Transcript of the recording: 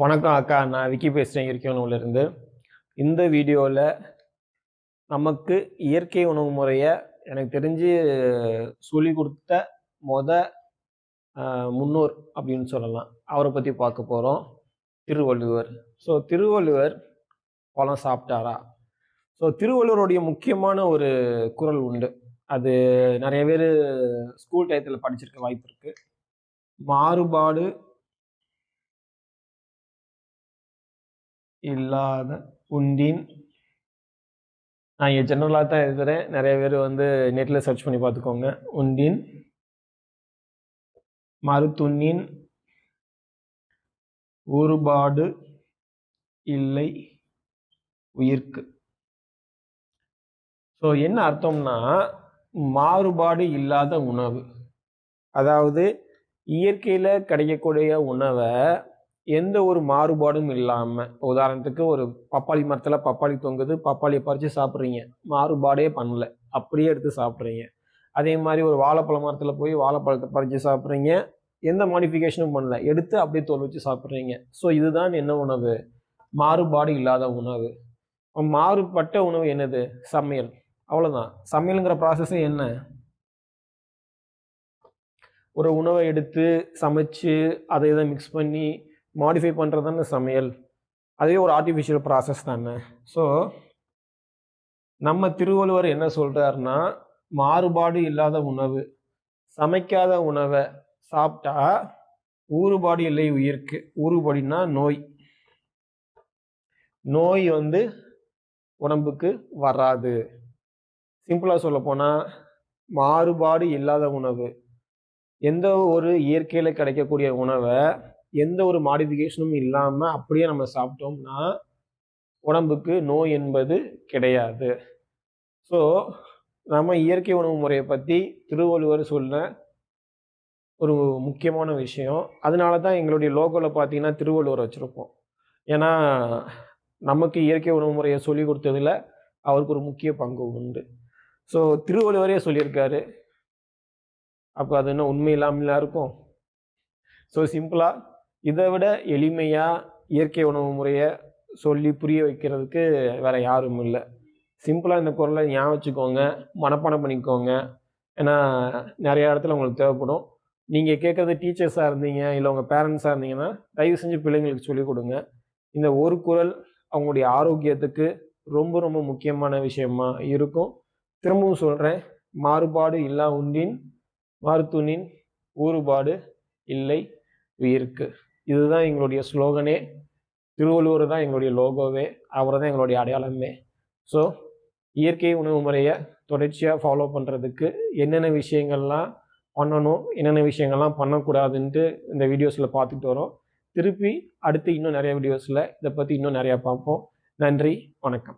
வணக்கம் அக்கா நான் விக்கி பேசுகிறேன் இயற்கை உணவுலேருந்து இந்த வீடியோவில் நமக்கு இயற்கை உணவு முறையை எனக்கு தெரிஞ்சு சொல்லி கொடுத்த மொத முன்னோர் அப்படின்னு சொல்லலாம். அவரை பற்றி பார்க்க போகிறோம் திருவள்ளுவர். ஸோ திருவள்ளுவர் பழம் சாப்பிட்டாரா? ஸோ திருவள்ளுவருடைய முக்கியமான ஒரு குறள் உண்டு. அது நிறைய பேர் ஸ்கூல் டயத்தில் படிச்சிருக்க வாய்ப்பு இருக்குது மாறுபாடு இல்லாத உண்டின். நான் இங்கே ஜெனரலாக தான் எழுதுறேன் நிறைய பேர் வந்து நெட்டில் சர்ச் பண்ணி பார்த்துக்கோங்க. உண்டின். மறுத்துண்ணின் ஊறுபாடு இல்லை. உயிர்க்கு. ஸோ என்ன அர்த்தம்னா மாறுபாடு இல்லாத உணவு. அதாவது இயற்கையில் கிடைக்கக்கூடிய உணவை எந்த ஒரு மாறுபாடும் இல்லாமல் உதாரணத்துக்கு ஒரு பப்பாளி மரத்தில் பப்பாளி தொங்குது பப்பாளியை பறித்து சாப்பிட்றீங்க. மாறுபாடே பண்ணல. அப்படியே எடுத்து சாப்பிட்றீங்க. அதே மாதிரி ஒரு வாழைப்பழ மரத்தில் போய் வாழைப்பழத்தை பறித்து சாப்பிட்றீங்க. எந்த மாடிஃபிகேஷனும் பண்ணல. எடுத்து அப்படியே தோல் வச்சு சாப்பிட்றீங்க. ஸோ இதுதான் என்ன உணவு? மாறுபாடு இல்லாத உணவு. மாறுபட்ட உணவு என்னது? சமையல். அவ்வளோதான் சமையலுங்கிற ப்ராசஸ் என்ன? ஒரு உணவை எடுத்து சமைச்சு அதை இதை மிக்ஸ் பண்ணி மாடிஃபை பண்ணுறது தானே சமையல். அதே ஒரு ஆர்டிஃபிஷியல் ப்ராசஸ் தானே. ஸோ நம்ம திருவள்ளுவர் என்ன சொல்கிறாருன்னா மாறுபாடு இல்லாத உணவு சமைக்காத உணவை சாப்பிட்டா ஊறுபாடு இல்லை உயிருக்கு. ஊறுபாடின்னா நோய். நோய் வந்து உடம்புக்கு வராது. சிம்பிளாக சொல்லப்போனால் மாறுபாடு இல்லாத உணவு. எந்த ஒரு இயற்கையில் கிடைக்கக்கூடிய உணவை எந்த ஒரு மாடிஃபிகேஷனும் இல்லாமல் அப்படியே நம்ம சாப்பிட்டோம்னா உடம்புக்கு நோய் என்பது கிடையாது. ஸோ நம்ம இயற்கை உணவு முறையை பற்றி திருவள்ளுவர் சொன்ன ஒரு முக்கியமான விஷயம். அதனால தான் எங்களுடைய லோகோவில் பார்த்தீங்கன்னா திருவள்ளுவர் வச்சுருப்போம். ஏன்னா நமக்கு இயற்கை உணவு முறையை சொல்லி கொடுத்ததில் அவருக்கு ஒரு முக்கிய பங்கு உண்டு. ஸோ திருவள்ளுவரே சொல்லியிருக்காரு. அப்போ அது என்ன உண்மை இல்லாமலாம் இருக்கும்? ஸோ சிம்பிளாக இதை விட எளிமையாக இயற்கை உணவு முறையை சொல்லி புரிய வைக்கிறதுக்கு வேறு யாரும் இல்லை. சிம்பிளாக இந்த குரலை ஞாபகம் வச்சுக்கோங்க மனப்பாடம் பண்ணிக்கோங்க. ஏன்னா நிறையா இடத்துல உங்களுக்கு தேவைப்படும். நீங்கள் கேட்குறது டீச்சர்ஸாக இருந்தீங்க இல்லை உங்கள் பேரண்ட்ஸாக இருந்தீங்கன்னா தயவு செஞ்சு பிள்ளைங்களுக்கு சொல்லிக் கொடுங்க. இந்த ஒரு குரல் அவங்களுடைய ஆரோக்கியத்துக்கு ரொம்ப ரொம்ப முக்கியமான விஷயமா இருக்கும். திரும்பவும் சொல்கிறேன் மாறுபாடு இல்லா உண்டின் மாறுத்துணின் ஊறுபாடு இல்லை உயிருக்கு. இதுதான் எங்களுடைய ஸ்லோகனே. திருவள்ளுவர் தான் எங்களுடைய லோகோவே. அவரை தான் எங்களுடைய அடையாளமே. ஸோ இயற்கை உணவு முறையை தொடர்ச்சியாக ஃபாலோ பண்ணுறதுக்கு என்னென்ன விஷயங்கள்லாம் பண்ணணும் என்னென்ன விஷயங்கள்லாம் பண்ணக்கூடாதுன்ட்டு இந்த வீடியோஸில் பார்த்துட்டு வரோம். திருப்பி அடுத்து இன்னும் நிறைய வீடியோஸில் இதை பற்றி இன்னும் நிறையா பார்ப்போம். நன்றி வணக்கம்.